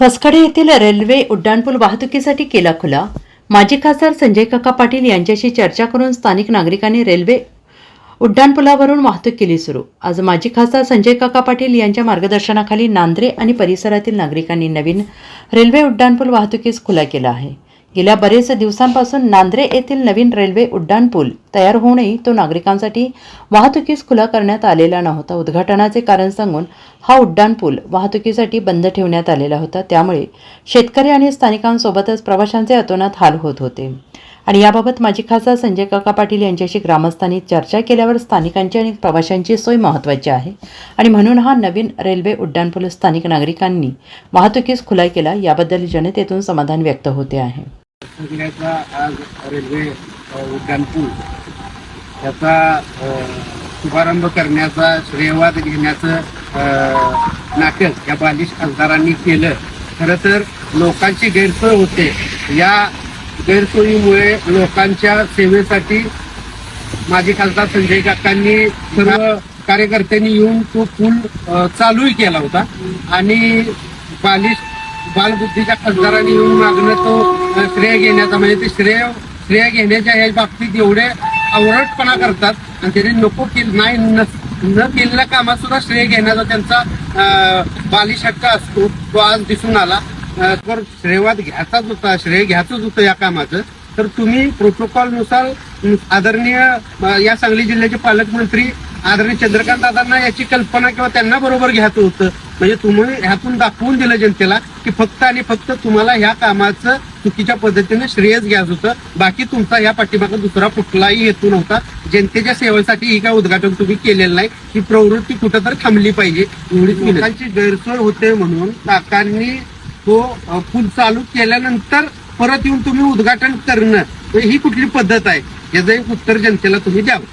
फसखडे येथील रेल्वे उड्डाणपूल वाहतुकीसाठी केला खुला. माजी खासदार संजय काका पाटील यांच्याशी चर्चा करून स्थानिक नागरिकांनी रेल्वे उड्डाणपुलावरून वाहतूक केली सुरू. आज माजी खासदार संजय काका पाटील यांच्या मार्गदर्शनाखाली नांद्रे आणि परिसरातील नागरिकांनी नवीन रेल्वे उड्डाणपूल वाहतुकीस खुला केला आहे. गेल्या बरेच दिवसांपासून नांद्रे येथील नवीन रेल्वे उड्डाणपूल तयार होऊनही तो नागरिकांसाठी वाहतुकीस खुला करण्यात आलेला नव्हता. उद्घाटनाचे कारण सांगून हा उड्डाणपूल वाहतुकीसाठी बंद ठेवण्यात आलेला होता. त्यामुळे शेतकरी आणि स्थानिकांसोबतच प्रवाशांचे अतोनात हाल होत होते. आणि याबाबत माजी खासदार संजय काका पाटील यांच्याशी ग्रामस्थांनी चर्चा केल्यावर स्थानिकांची आणि प्रवाशांची सोय महत्त्वाची आहे. आणि म्हणून हा नवीन रेल्वे उड्डाणपूल स्थानिक नागरिकांनी वाहतुकीस खुला केला. याबद्दल जनतेतून समाधान व्यक्त होते आहे. सगळ्याचा आज रेल्वे उड्डाणपूल त्याचा शुभारंभ करण्याचा श्रेयवाद घेण्याचं नाटक या बालिश खासदारांनी केलं. खरं तर लोकांची गैरसोय होते. या गैरसोयीमुळे लोकांच्या सेवेसाठी माजी खासदार संजय काकांनी सर्व कार्यकर्त्यांनी येऊन तो पूल चालूही केला होता. आणि बालिश बालबुद्धीच्या खासदारांनी येऊन मागणं तो श्रेय घेण्याचा म्हणजे ते श्रेय श्रेय घेण्याच्या या बाबतीत एवढे आवरटपणा करतात आणि त्याने नको केलं नाही न केलेल्या कामात सुद्धा श्रेय घेण्याचा त्यांचा बालिश हक्क असतो तो आज दिसून आला. तर श्रेयवाद घ्यायचाच होता श्रेय घ्यायचंच होतं या कामाचं. तर तुम्ही प्रोटोकॉलनुसार आदरणीय या सांगली जिल्ह्याचे पालकमंत्री आदरणीय चंद्रकांत दादांना याची कल्पना किंवा त्यांना बरोबर घ्यायचं होतं. म्हणजे तुम्ही ह्यातून दाखवून दिलं जनतेला की फक्त आणि फक्त तुम्हाला ह्या कामाचं चुकीच्या पद्धतीने श्रेयच घ्यायचं होतं. बाकी तुमचा या पाठीमागे दुसरा कुठलाही हेतू नव्हता. जनतेच्या सेवेसाठी ही काय उद्घाटन तुम्ही केलेलं नाही. ही प्रवृत्ती कुठं तर थांबली पाहिजे. एवढीच लोकांची गैरसोय होते म्हणून काकांनी तो पूल चालू केल्यानंतर परत येऊन तुम्ही उद्घाटन करणं. म्हणजे ही कुठली पद्धत आहे? याचं एक उत्तर जनतेला तुम्ही द्यावं.